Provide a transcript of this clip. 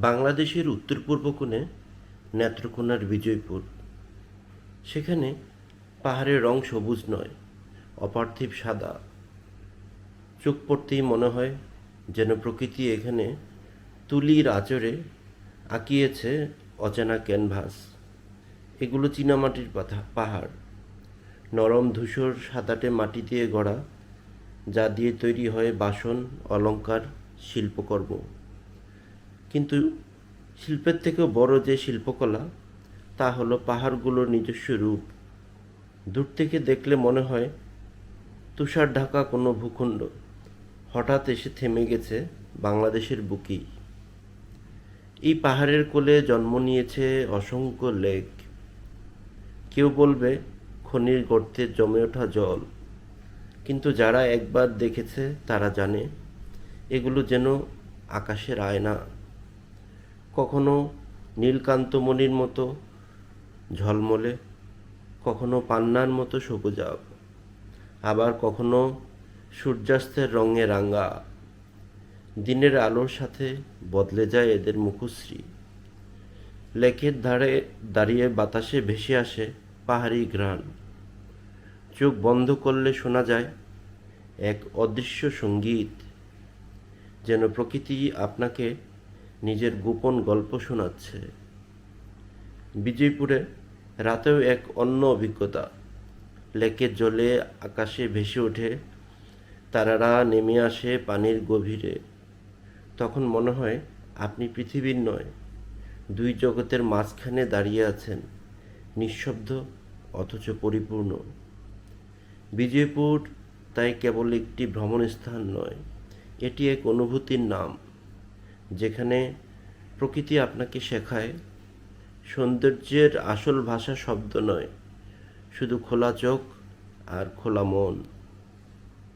বাংলাদেশের উত্তর পূর্ব কোণে নেত্রকোনার বিজয়পুর। সেখানে পাহাড়ের রং সবুজ নয়, অপার্থিব সাদা। চোখ পড়তেই মনে হয় যেন প্রকৃতি এখানে তুলির আচরে আঁকিয়েছে অচেনা ক্যানভাস। এগুলো চীনামাটির পাথা, পাহাড়। নরম ধূসর সাদাটে মাটি দিয়ে গড়া, যা দিয়ে তৈরি হয় বাসন অলঙ্কার শিল্পকর্ম। কিন্তু শিল্পের থেকেও বড় যে শিল্পকলা, তা হলো পাহাড়গুলোর নিজস্ব রূপ। দূর থেকে দেখলে মনে হয় তুষার ঢাকা কোনো ভূখণ্ড। হঠাৎ এসে থেমে গেছে বাংলাদেশের বুকেই এই পাহাড়ের কোলে জন্ম নিয়েছে অসংখ্য লেক। কেউ বলবে খনির গর্তে জমে ওঠা জল। কিন্তু যারা একবার দেখেছে তারা জানে, এগুলো যেন আকাশের আয়না। কখনো নীলকান্তমণির মতো ঝলমলে, কখনো পান্নার মতো সবুজাব আবার কখনো সূর্যাস্তের রঙে রাঙা। দিনের আলোর সাথে বদলে যায় এদের মুখশ্রী। লেকের ধারে দাঁড়িয়ে বাতাসে ভেসে আসে পাহাড়ি ঘ্রাণ। চোখ বন্ধ করলে শোনা যায় এক অদৃশ্য সংগীত, যেন প্রকৃতি আপনাকে নিজের গোপন গল্প শোনাচ্ছে। বিজয়পুরে রাতেও এক অন্য অভিজ্ঞতা। লেকের জলে আকাশে ভেসে ওঠে, তারারা নেমে আসে পানির গভীরে। তখন মনে হয়, আপনি পৃথিবীর নয়, দুই জগতের মাঝখানে দাঁড়িয়ে আছেন, নিঃশব্দ অথচ পরিপূর্ণ। বিজয়পুর তাই কেবল একটি ভ্রমণ স্থান নয়, এটি এক অনুভূতির নাম। যেখানে প্রকৃতি আপনাকে শেখায়, সৌন্দর্যের আসল ভাষা শব্দ নয়, শুধু খোলা চোখ আর খোলা মন।